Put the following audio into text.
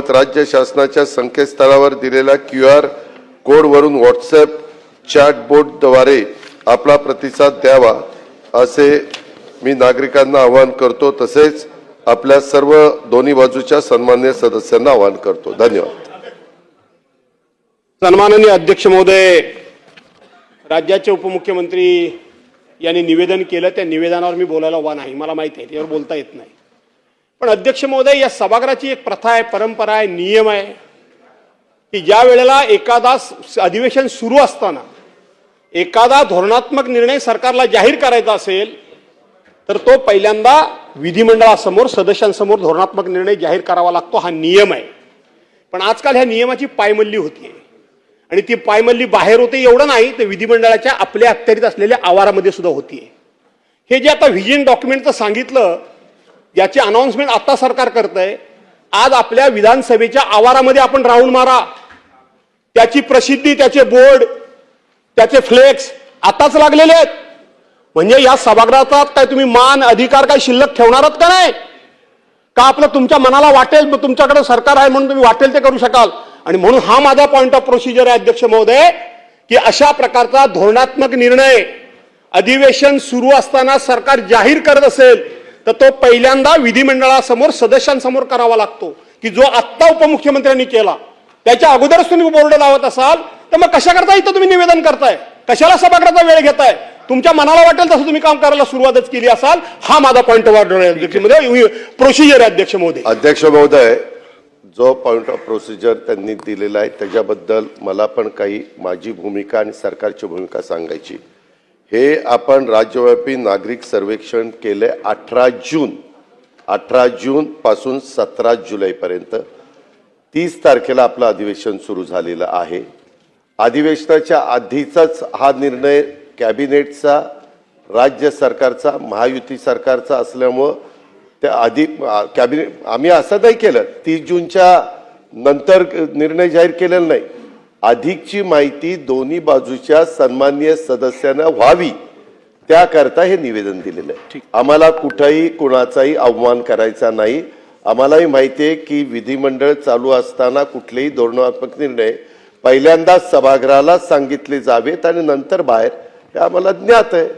याबाबत राज्य शासनाच्या संकेतस्थळावर दिलेल्या क्यू आर कोडवरून व्हॉट्सअप चॅटबोटद्वारे आपला प्रतिसाद द्यावा असे मी नागरिकांना आवाहन करतो. तसेच आपल्या सर्व दोन्ही बाजूच्या सन्मान्य सदस्यांना आवाहन करतो. धन्यवाद. सन्माननीय अध्यक्ष महोदय राज्याचे उपमुख्यमंत्री यांनी निवेदन केलं. त्या निवेदनावर मी बोलायला उभा नाही. मला माहिती आहे त्यावर बोलता येत नाही. पण अध्यक्ष महोदय या सभागृहाची एक प्रथा आहे परंपरा आहे नियम आहे की ज्या वेळेला एखादा स- अधिवेशन सुरू असताना एखादा धोरणात्मक निर्णय सरकारला जाहीर करायचा असेल तर तो पहिल्यांदा विधिमंडळासमोर सदस्यांसमोर धोरणात्मक निर्णय जाहीर करावा लागतो हा नियम आहे. पण आजकाल ह्या नियमाची पायमल्ली होतीये. आणि ती पायमल्ली बाहेर होते एवढं नाही तर विधिमंडळाच्या आपल्या अखत्यारीत असलेल्या आवारामध्ये सुद्धा होतीये. हे जे आता व्हिजन डॉक्युमेंटचं सांगितलं याची अनाऊन्समेंट आता सरकार करतंय. आज आपल्या विधानसभेच्या आवारामध्ये आपण राऊंड मारा. त्याची प्रसिद्धी त्याचे बोर्ड त्याचे फ्लेक्स आताच लागलेले आहेत. म्हणजे या सभागृहाचा काय तुम्ही मान अधिकार काय शिल्लक ठेवणार का नाही? का आपलं तुमच्या मनाला वाटेल तुमच्याकडे सरकार आहे म्हणून तुम्ही वाटेल ते करू शकाल? आणि म्हणून हा माझा पॉइंट ऑफ प्रोसिजर आहे अध्यक्ष महोदय की अशा प्रकारचा धोरणात्मक निर्णय अधिवेशन सुरू असताना सरकार जाहीर करत असेल तर तो पहिल्यांदा विधिमंडळासमोर सदस्यांसमोर करावा लागतो. की जो आत्ता उपमुख्यमंत्र्यांनी केला त्याच्या अगोदरच तुम्ही बोर्ड लावत असाल तर मग कशा करता इथं तुम्ही निवेदन करताय? कशाला सभागृहाचा वेळ घेताय? तुमच्या मनाला वाटेल तसं तुम्ही काम करायला सुरुवातच केली असाल. हा माझा पॉईंट ऑफ ऑर्डर आहे. महोदय प्रोसिजर आहे अध्यक्ष महोदय. अध्यक्ष महोदय जो पॉईंट ऑफ प्रोसिजर त्यांनी दिलेला आहे त्याच्याबद्दल मला पण काही माझी भूमिका आणि सरकारची भूमिका सांगायची. हे आपण राज्यव्यापी नागरिक सर्वेक्षण केले अठरा जून अठरा जून पासून सतरा जुलैपर्यंत तीस तारखेला आपलं अधिवेशन सुरू झालेलं आहे. अधिवेशनाच्या आधीचाच हा निर्णय कॅबिनेटचा राज्य सरकारचा महायुती सरकारचा असल्यामुळं त्या आधी कॅबिनेट आम्ही असं नाही केलं. तीस जूनच्या नंतर निर्णय जाहीर केलेला नाही. अधिकची माहिती दोन्ही बाजूच्या सन्मान्य सदस्यांना व्हावी त्याकरता हे निवेदन दिलेलं आहे. आम्हाला कुठंही कुणाचाही अवमान करायचा नाही. आम्हालाही माहिती आहे की विधिमंडळ चालू असताना कुठलेही धोरणात्मक निर्णय पहिल्यांदा सभागृहाला सांगितले जावेत आणि नंतर बाहेर हे आम्हाला ज्ञात आहे.